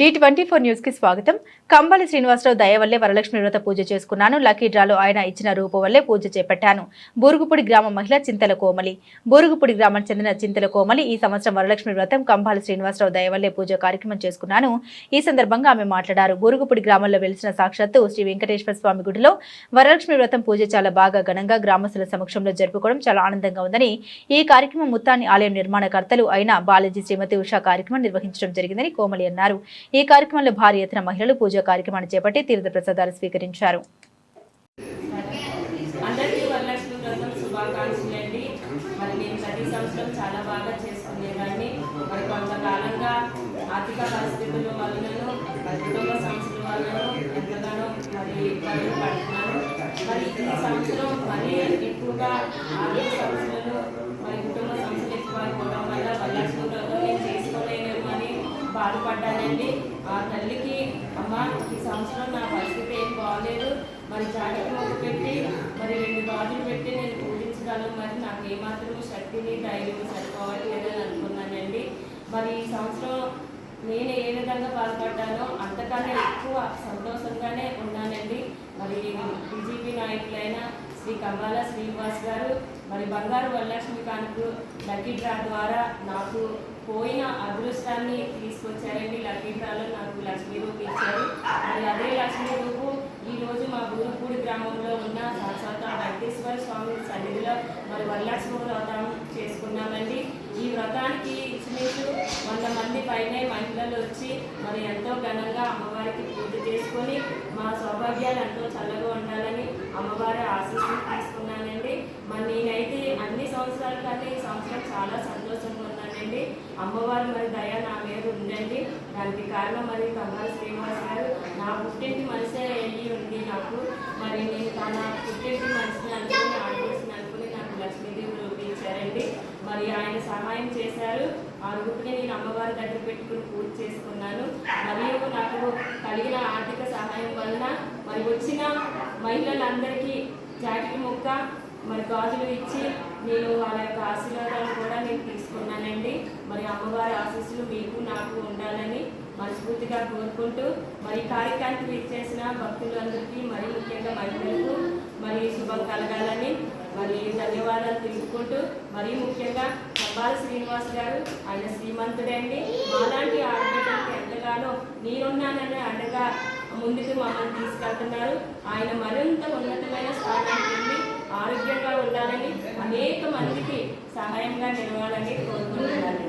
D twenty four న్యూస్కి స్వాగతం. కంబాలి శ్రీనివాసరావు దయ వల్లే వరలక్ష్మి వ్రత పూజ చేసుకున్నాను. లక్కీ డ్రాలో ఆయన ఇచ్చిన రూపం వల్లే పూజ చేపట్టాను. బూరుగుపూడి గ్రామ మహిళ చింతల కోమలి. బూరుగుపూడి గ్రామానికి చెందిన చింతల కోమలి ఈ సంవత్సరం వరలక్ష్మి వ్రతం కంబాలి శ్రీనివాసరావు దయ వల్లే పూజ కార్యక్రమం చేసుకున్నాను. ఈ సందర్భంగా ఆమె మాట్లాడారు. బూరుగుపూడి గ్రామంలో వెలిసిన సాక్షాత్తు శ్రీ వెంకటేశ్వర స్వామి గుడిలో వరలక్ష్మి వ్రతం పూజ చాలా బాగా ఘనంగా గ్రామస్తుల సమక్షంలో జరుపుకోవడం చాలా ఆనందంగా ఉందని ఈ కార్యక్రమం ముత్తాన్ని ఆలయం నిర్మాణకర్తలు అయిన బాలాజీ శ్రీమతి ఉషా కార్యక్రమం నిర్వహించడం జరిగిందని కోమలి అన్నారు. ఈ కార్యక్రమంలో భారీ ఎత్తున మహిళలు పూజా కార్యక్రమాన్ని చేపట్టి తీర్థ ప్రసాదాలు స్వీకరించారు. చాలా బాగా చేసుకునేదాన్ని. మరి కొంతకాలంగా ఆర్థిక పరిస్థితుల వలనను మరి కుటుంబ సమస్యల వలనను ఎంతగానో మరి ఇబ్బందులు పడుతున్నాను. మరి ఈ సంవత్సరం మరి ఎక్కువగా ఆర్థిక సమస్యలు బాధపడ్డానండి ఆ తల్లికి అమ్మ ఈ సంవత్సరం నా పరిస్థితి ఏం బాగలేదు మరి జాగ్రత్త మొక్క పెట్టి మరి రెండు రోజులు పెట్టి నేను పూజించగలను. మరి నాకు ఏమాత్రం శక్తిని ధైర్యం సరిపోవట్లేదని అనుకున్నానండి. మరి ఈ సంవత్సరం నేను ఏ విధంగా బాధపడ్డానో అంతకన్నా ఎక్కువ సంతోషంగానే ఉన్నానండి. మరి బీజేపీ నాయకులైనా శ్రీ కమ్మాల శ్రీనివాస్ గారు మరి బంగారు వరలక్ష్మి కానుకు లక్కీ డ్రా ద్వారా నాకు పోయిన అదృష్టాన్ని తీసుకొచ్చారండి. లక్కీ డ్రాలో నాకు లక్ష్మీ రూపు ఇచ్చారు. మరి అదే లక్ష్మీ రూపు ఈ రోజు మా గురుపూడి గ్రామంలో ఉన్న సాక్షాత్ వెంకటేశ్వర స్వామి సన్నిధిలో మరి వరలక్ష్మి వ్రతం చేసుకున్నామండి ఈ వ్రతానికి ఇచ్చినట్టు వంద మంది పైనే మహిళలు వచ్చి మరి ఎంతో ఘనంగా పూజ చేసుకొని మా సౌభాగ్యాలు ఎంతో చల్లగా ఉండాలని అమ్మవారి ఆశీస్సులు తీసుకున్నానండి. మరి నేనైతే అన్ని సంవత్సరాల కంటే ఈ సంవత్సరం చాలా సంతోషంగా ఉన్నానండి. అమ్మవారు మరి దయ నా మీద ఉందండి. దానికి కారణం మరి కమల శ్రీనివాస్ గారు నా పుట్టింటి మనసే వెళ్ళి ఉంది నాకు. మరి నేను తన పుట్టింటి మనసుని అనుకుని ఆడపడుచుని అనుకుని నాకు లక్ష్మీదేవి రూపించారండి. మరి ఆయన సహాయం చేశారు. ఆ రూపుని నేను అమ్మవారి దగ్గర పెట్టుకుని పూజ చేసుకున్నాను. మరియు నాకు కలిగిన ఆర్థిక సహాయం వలన మరి వచ్చిన మహిళలందరికీ జాకెట్ ముక్క మరి గాజులు ఇచ్చి నేను వాళ్ళ యొక్క ఆశీర్వాదాలు కూడా నేను తీసుకున్నానండి. మరి అమ్మవారి ఆశీస్సులు మీకు నాకు ఉండాలని మనస్ఫూర్తిగా కోరుకుంటూ మరి ఈ కార్యక్రమానికి విచ్చేసిన భక్తులందరికీ మరి ముఖ్యంగా మహిళలకు మరి శుభం కలగాలని మరి ధన్యవాదాలు తెలుపుకుంటూ మరి ముఖ్యంగా అబ్బాల శ్రీనివాస్ గారు ఆయన శ్రీమంతుడండి. మాలాంటి ఆడబిడ్డలకు ఎంతగానో నేనున్నానని అండగా ముందుకు మమ్మల్ని తీసుకెళ్తున్నారు. ఆయన మరింత ఉన్నతమైన స్థానానికి వెళ్ళి ఆరోగ్యంగా ఉండాలని అనేక మందికి సహాయంగా నిలవాలని కోరుకుంటున్నాను